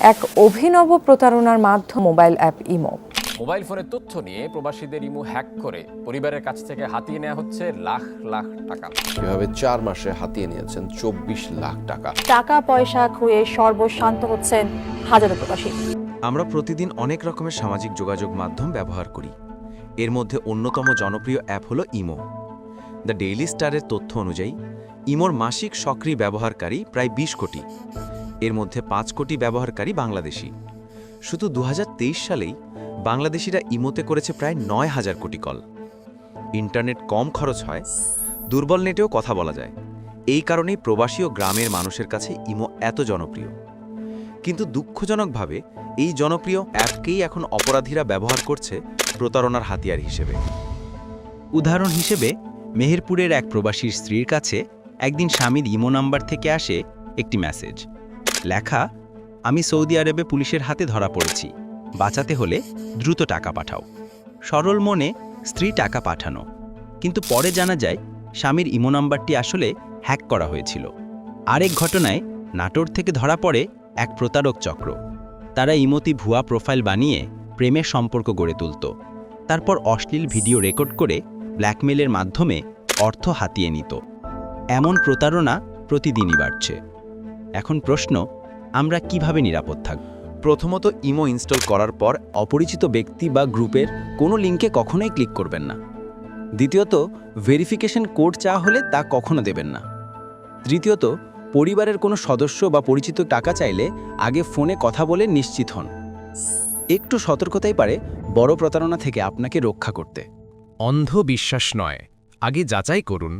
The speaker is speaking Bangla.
এক অভিনব প্রতারণার মাধ্যম মোবাইল অ্যাপ ইমো। মোবাইল ফোনের তথ্য নিয়ে প্রবাসীদের ইমো হ্যাক করে পরিবারের কাছ থেকে হাতিয়ে নেওয়া হচ্ছে লাখ লাখ টাকা। এভাবে চার মাসে হাতিয়ে নিয়েছেন চব্বিশ লাখ টাকা। টাকা পয়সা খুঁয়ে সর্বশান্ত হচ্ছেন হাজারো প্রবাসী। আমরা প্রতিদিন অনেক রকমের সামাজিক যোগাযোগ মাধ্যম ব্যবহার করি। এর মধ্যে অন্যতম জনপ্রিয় অ্যাপ হলো ইমো। দ্য ডেইলি স্টারের তথ্য অনুযায়ী ইমোর মাসিক সক্রিয় ব্যবহারকারী প্রায় ২০ কোটি। এর মধ্যে পাঁচ কোটি ব্যবহারকারী বাংলাদেশি। শুধু দু হাজার তেইশ সালেই বাংলাদেশিরা ইমোতে করেছে প্রায় নয় হাজার কোটি কল। ইন্টারনেট কম খরচ হয়, দুর্বল নেটেও কথা বলা যায়। এই কারণেই প্রবাসী ও গ্রামের মানুষের কাছে ইমো এত জনপ্রিয়। কিন্তু দুঃখজনকভাবে এই জনপ্রিয় অ্যাপকেই এখন অপরাধীরা ব্যবহার করছে প্রতারণার হাতিয়ার হিসেবে। উদাহরণ হিসেবে, মেহেরপুরের এক প্রবাসীর স্ত্রীর কাছে একদিন স্বামীর ইমো নাম্বার থেকে আসে একটি মেসেজ। লেখা, আমি সৌদি আরবে পুলিশের হাতে ধরা পড়েছি। বাঁচাতে হলে দ্রুত টাকা পাঠাও। সরল মনে স্ত্রী টাকা পাঠানো। কিন্তু পরে জানা যায়, স্বামীর ইমো নাম্বারটি আসলে হ্যাক করা হয়েছিল। আরেক ঘটনায় নাটোর থেকে ধরা পড়ে এক প্রতারক চক্র। তারা ইমোতি ভুয়া প্রোফাইল বানিয়ে প্রেমের সম্পর্ক গড়ে তুলত। তারপর অশ্লীল ভিডিও রেকর্ড করে ব্ল্যাকমেলের মাধ্যমে অর্থ হাতিয়ে নিত। এমন প্রতারণা প্রতিদিনই বাড়ছে। এখন প্রশ্ন, আমরা কীভাবে নিরাপদ থাকব? প্রথমত ইমো ইনস্টল করার পর অপরিচিত ব্যক্তি বা গ্রুপের কোনো লিঙ্কে কখনোই ক্লিক করবেন না। দ্বিতীয়ত, ভেরিফিকেশন কোড চাওয়া হলে তা কখনো দেবেন না। তৃতীয়ত, পরিবারের কোনো সদস্য বা পরিচিত টাকা চাইলে আগে ফোনে কথা বলে নিশ্চিত হন। একটু সতর্কতাই পারে বড় প্রতারণা থেকে আপনাকে রক্ষা করতে। অন্ধ বিশ্বাস নয়, আগে যাচাই করুন।